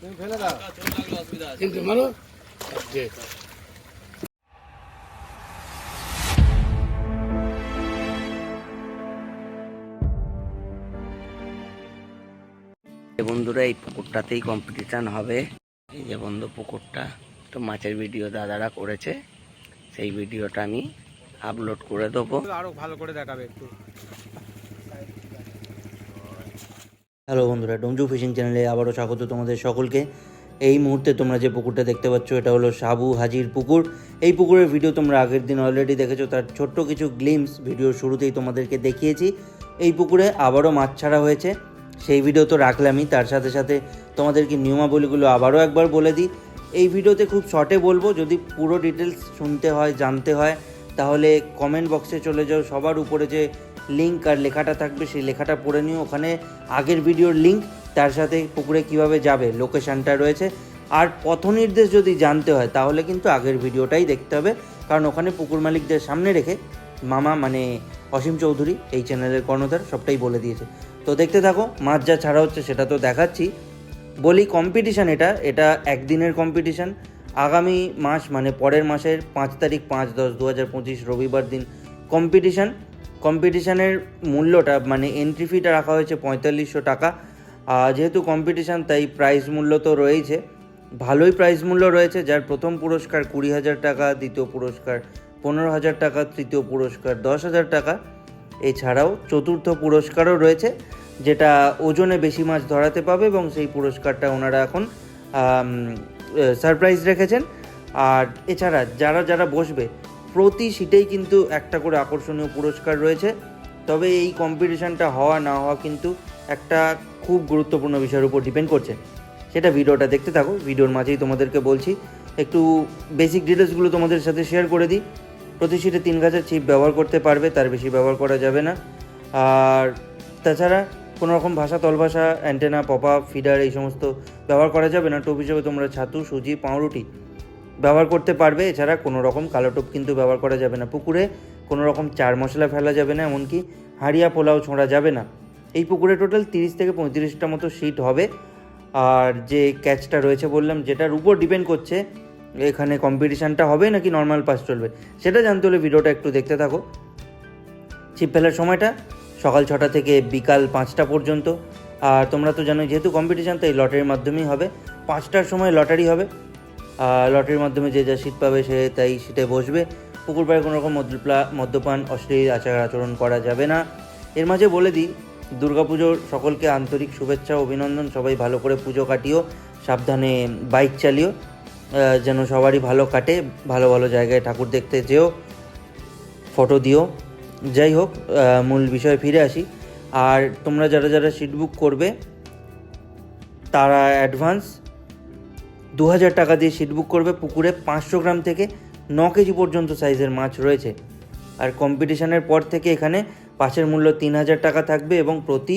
কিন্তু বন্ধুরা, এই পুকুরটাতেই কম্পিটিশান হবে। এই যে বন্ধু, পুকুরটা তো মাছের ভিডিও দাদারা করেছে। সেই ভিডিওটা আমি আপলোড করে দেবো। আরও ভালো করে দেখাবে একটু। হ্যালো বন্ধুরা, ডোমজু ফিশিং চ্যানেলে আবারও স্বাগত তোমাদের সকলকে। এই মুহূর্তে তোমরা যে পুকুরটা দেখতে পাচ্ছ, এটা হলো সাবু হাজির পুকুর। এই পুকুরের ভিডিও তোমরা আগের দিন অলরেডি দেখেছ, তার ছোট্ট কিছু গ্লিমস ভিডিওর শুরুতেই তোমাদেরকে দেখিয়েছি। এই পুকুরে আবারও মাছ ছাড়া হয়েছে। সেই ভিডিও তো রাখলামই, তার সাথে সাথে তোমাদেরকে নিয়মাবলীগুলো আবারও একবার বলে দিই। এই ভিডিওতে খুব শর্টে বলব, যদি পুরো ডিটেলস শুনতে হয়, জানতে হয়, তাহলে কমেন্ট বক্সে চলে যাও। সবার উপরে যে লিঙ্ক আর লেখাটা থাকবে, সেই লেখাটা পড়ে নিও। ওখানে আগের ভিডিওর লিঙ্ক তার সাথে পুকুরে কীভাবে যাবে লোকেশানটা রয়েছে। আর পথ নির্দেশ যদি জানতে হয়, তাহলে কিন্তু আগের ভিডিওটাই দেখতে হবে। কারণ ওখানে পুকুর মালিকদের সামনে রেখে মামা মানে অসীম চৌধুরী, এই চ্যানেলের কর্ণধার, সবটাই বলে দিয়েছে। তো দেখতে থাকো, মাছ যা ছাড়া হচ্ছে সেটা তো দেখাচ্ছি। বলি কম্পিটিশান এটা এটা একদিনের কম্পিটিশান আগামী মাস মানে পরের মাসের পাঁচ তারিখ পাঁচ দশ দু হাজার পঁচিশ রবিবার দিন কম্পিটিশান কম্পিটিশানের মূল্যটা মানে এন্ট্রি ফিটা রাখা হয়েছে পঁয়তাল্লিশশো টাকা। যেহেতু কম্পিটিশান তাই প্রাইস মূল্য তো রয়েছে ভালোই প্রাইস মূল্য রয়েছে, যার প্রথম পুরস্কার কুড়ি হাজার টাকা, দ্বিতীয় পুরস্কার পনেরো হাজার টাকা, তৃতীয় পুরস্কার দশ হাজার টাকা। এছাড়াও চতুর্থ পুরস্কারও রয়েছে, যেটা ওজনে বেশি মাছ ধরাতে পাবে এবং সেই পুরস্কারটা ওনারা এখন সারপ্রাইজ রেখেছেন। আর এছাড়া যারা যারা বসবে প্রতি সিটেই কিন্তু একটা করে আকর্ষণীয় পুরস্কার রয়েছে। তবে এই কম্পিটিশানটা হওয়া, না হওয়া কিন্তু একটা খুব গুরুত্বপূর্ণ বিষয়ের উপর ডিপেন্ড করছে। সেটা ভিডিওটা দেখতে থাকো। ভিডিওর মাঝেই তোমাদেরকে বলছি, একটু বেসিক ডিটেলসগুলো তোমাদের সাথে শেয়ার করে দিই। প্রতি সিটে তিন গাছের চিপ ব্যবহার করতে পারবে, তার বেশি ব্যবহার করা যাবে না। আর তাছাড়া কোনো রকম ভাষা, তলভাষা অ্যান্টেনা পপা ফিডার এই সমস্ত ব্যবহার করা যাবে না। টোপ হিসেবে তোমরা ছাতু, সুজি, পাউরুটি ব্যবহার করতে পারবে। এছাড়া কোনো রকম কালো টোপ কিন্তু ব্যবহার করা যাবে না। পুকুরে কোনো রকম চার মশলা ফেলা যাবে না, এমনকি হাড়িয়া পোলাও ছোঁড়া যাবে না। এই পুকুরে টোটাল তিরিশ থেকে পঁয়ত্রিশটা মতো সিট হবে। আর যে ক্যাচটা রয়েছে বললাম, যেটার উপর ডিপেন্ড করছে, এখানে কম্পিটিশানটা হবে নাকি নর্মাল পাস চলবে, সেটা জানতে হলে ভিডিওটা একটু দেখতে থাকো। ছিপ ফেলার সময়টা, সকাল ছটা থেকে বিকাল পাঁচটা পর্যন্ত। আর তোমরা তো জানো যেহেতু কম্পিটিশান তাই লটারির মাধ্যমেই হবে। পাঁচটার সময় লটারি হবে। লটারির মাধ্যমে যে যা সিট পাবে সে তাই সিটে বসবে। পুকুর পাড়ে কোনো রকম মদ্যপান, অশ্লীল আচার আচরণ করা যাবে না। এর মাঝে বলে দিই, দুর্গাপুজোর সকলকে আন্তরিক শুভেচ্ছা অভিনন্দন। সবাই ভালো করে পুজো কাটিও, সাবধানে বাইক চালিও যেন সবারই ভালো কাটে, ভালো ভালো জায়গায় ঠাকুর দেখতে যেও, ফটো দিও। যাই হোক মূল বিষয়ে ফিরে আসি। আর তোমরা যারা যারা সিট বুক করবে, তারা অ্যাডভান্স দু হাজার টাকা দিয়ে সিট বুক করবে পুকুরে পাঁচশো গ্রাম থেকে ন কেজি পর্যন্ত সাইজের মাছ রয়েছে। আর কম্পিটিশনের পর থেকে এখানে পাসের মূল্য তিন হাজার টাকা থাকবে এবং প্রতি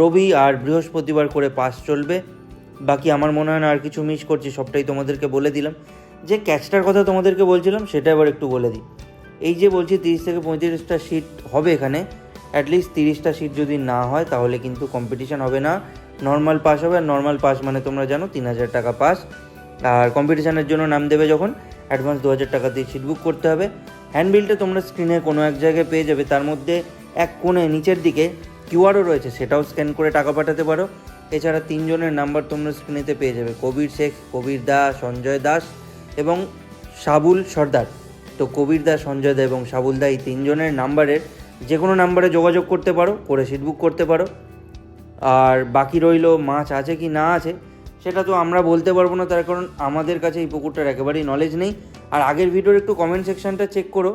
রবি আর বৃহস্পতিবার করে পাস চলবে। বাকি আমার মনে হয় না আর কিছু মিস করছি, সবটাই তোমাদেরকে বলে দিলাম। যে ক্যাচটার কথা তোমাদেরকে বলছিলাম, সেটা এবার একটু বলে দিই। এই যে বলছি, তিরিশ থেকে পঁয়ত্রিশটা সিট হবে এখানে অ্যাটলিস্ট তিরিশটা সিট যদি না হয়, তাহলে কিন্তু কম্পিটিশান হবে না। নর্মাল পাস হবে, আর নর্মাল পাস মানে তোমরা জানো, তিন হাজার টাকা পাস আর কম্পিটিশানের জন্য নাম দেবে যখন অ্যাডভান্স দু হাজার টাকা দিয়ে সিট বুক করতে হবে। হ্যান্ডবিলটা তোমরা স্ক্রিনে কোনো এক জায়গায় পেয়ে যাবে। তার মধ্যে এক কোণে নিচের দিকে কিউআরও রয়েছে, সেটাও স্ক্যান করে টাকা পাঠাতে পারো। এছাড়া তিনজনের নাম্বার তোমরা স্ক্রিনেতে পেয়ে যাবে, কবির শেখ, কবির দা, সঞ্জয় দাস এবং সাবুল সর্দার। তো কবির দা, সঞ্জয় দা এবং সাবুল দা এই তিনজনের নাম্বারের যে কোনো নাম্বারে যোগাযোগ করতে পারো, করে সিট বুক করতে পারো। আর বাকি রইল মাছ আছে কি না আছে সেটা তো আমরা বলতে পারব না, তার কারণ আমাদের কাছে এই পুকুরটার একেবারেই নলেজ নেই। আর আগের ভিডিওর একটু কমেন্ট সেকশনটা চেক করো।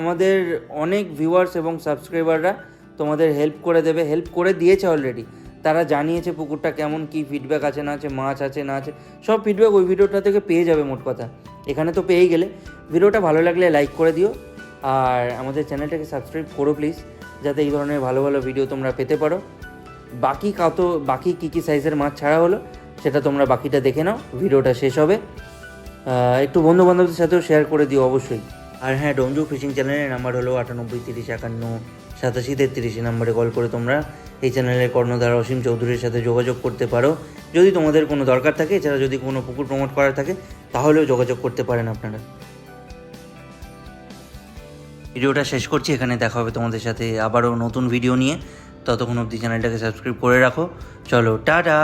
আমাদের অনেক ভিউয়ার্স এবং সাবস্ক্রাইবাররা তোমাদের হেল্প করে দেবে হেল্প করে দিয়েছে অলরেডি তারা জানিয়েছে পুকুরটা কেমন, কি ফিডব্যাক আছে, না আছে, মাছ আছে, না আছে। সব ফিডব্যাক ওই ভিডিওটা থেকে পেয়ে যাবে মোট কথা। এখানে তো পেয়েই গেলে। ভিডিওটা ভালো লাগলে লাইক করে দিও। আর আমাদের চ্যানেলটাকে সাবস্ক্রাইব করো প্লিজ যাতে এই ধরনের ভালো ভালো ভিডিও তোমরা পেতে পারো। বাকি কত বাকি কী কী সাইজের মাছ ছাড়া হলো সেটা তোমরা বাকিটা দেখে নাও ভিডিওটা শেষ হবে। একটু বন্ধু বান্ধবদের সাথেও শেয়ার করে দিও অবশ্যই। আর হ্যাঁ ডোমজু ফিশিং চ্যানেলের নাম্বার হলো আটানব্বই তিরিশ একান্ন সাতাশি তেত্রিশ নাম্বারে কল করে তোমরা এই চ্যানেলের কর্ণধার অসীম চৌধুরীর সাথে যোগাযোগ করতে পারো। যদি তোমাদের কোনো দরকার থাকে এছাড়া যদি কোনো পুকুর প্রমোট করার থাকে তাহলেও যোগাযোগ করতে পারেন আপনারা। ভিডিওটা শেষ করছি এখানে দেখা হবে তোমাদের সাথে আবারও নতুন ভিডিও নিয়ে। ততক্ষণ অবধি চ্যানেলটাকে সাবস্ক্রাইব করে রাখো। চলো টাটা!